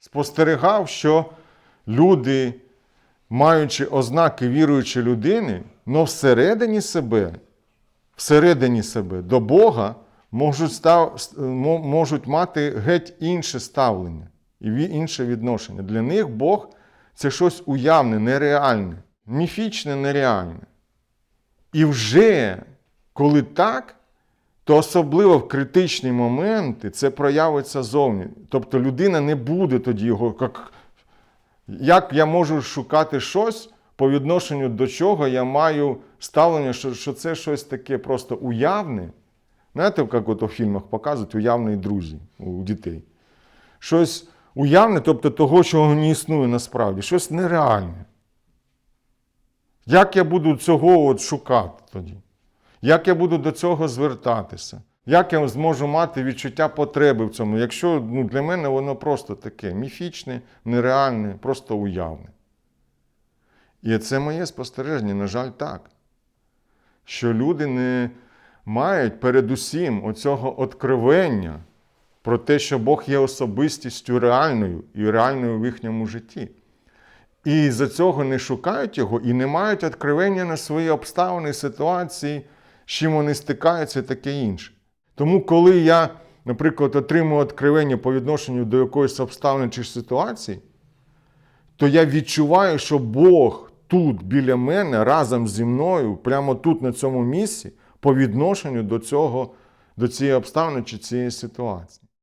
спостерігав, що люди, маючи ознаки віруючої людини, але всередині себе, всередині себе до Бога можуть, став, можуть мати геть інше ставлення і інше відношення. Для них Бог це щось уявне, нереальне, міфічне, нереальне. І вже коли так, то особливо в критичні моменти це проявиться зовні. Тобто людина не буде тоді його, як, як я можу шукати щось, по відношенню до чого я маю ставлення, що, що це щось таке просто уявне. Знаєте, як от у фільмах показують уявні друзі у дітей. Щось уявне, тобто того, чого не існує насправді, щось нереальне. Як я буду цього от шукати тоді? Як я буду до цього звертатися? Як я зможу мати відчуття потреби в цьому, якщо ну, для мене воно просто таке міфічне, нереальне, просто уявне. І це моє спостереження, на жаль, так. Що люди не мають передусім оцього откровення про те, що Бог є особистістю реальною і реальною в їхньому житті. І за цього не шукають його і не мають откровення на свої обставини, ситуації, з чим вони стикаються таке інше. Тому, коли я, наприклад, отримую откровення по відношенню до якоїсь обставини чи ситуації, то я відчуваю, що Бог тут біля мене разом зі мною, прямо тут, на цьому місці, по відношенню до цього, до цієї обставини чи цієї ситуації.